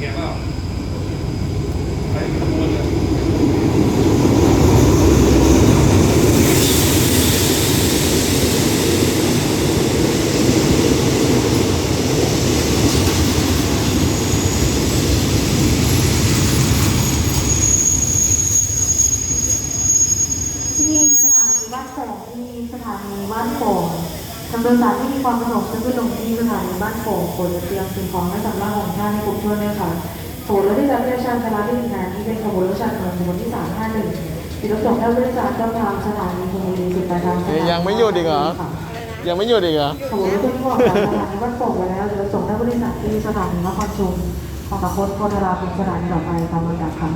แกเปล่าไปขบวนเลยที่นี่สถานีบ้านโป่งที่สถานีบ้านโป่ง ทางโดยสารที่มีความประสงค์จะขึ้นลงที่สถานีบ้านโป่งโปรดเตรียมสิ่งของและสำรับของท่านให้ครบถ้วนด้วยค่ะโปรดรถที่จะเรียกชานชาลาที่หนึ่งนที่เป็นขบวนรถชานถนนขบวนที่สามห้าหนึ่งติดรถส่งท่านผู้โดยสารต้นทางสถานีชลบุรีสุดปลายทางสถานียังไม่หยุดอีกเหรอ ยังไม่หยุดอีกเหรอขบวนรถที่ออกจากสถานีบ้านโป่งไปแล้วจะส่งท่านผู้โดยสารที่สถานีนครชุมของตะพดโพธาราเป็นสถานีต่อไปตามลำดับค่ะ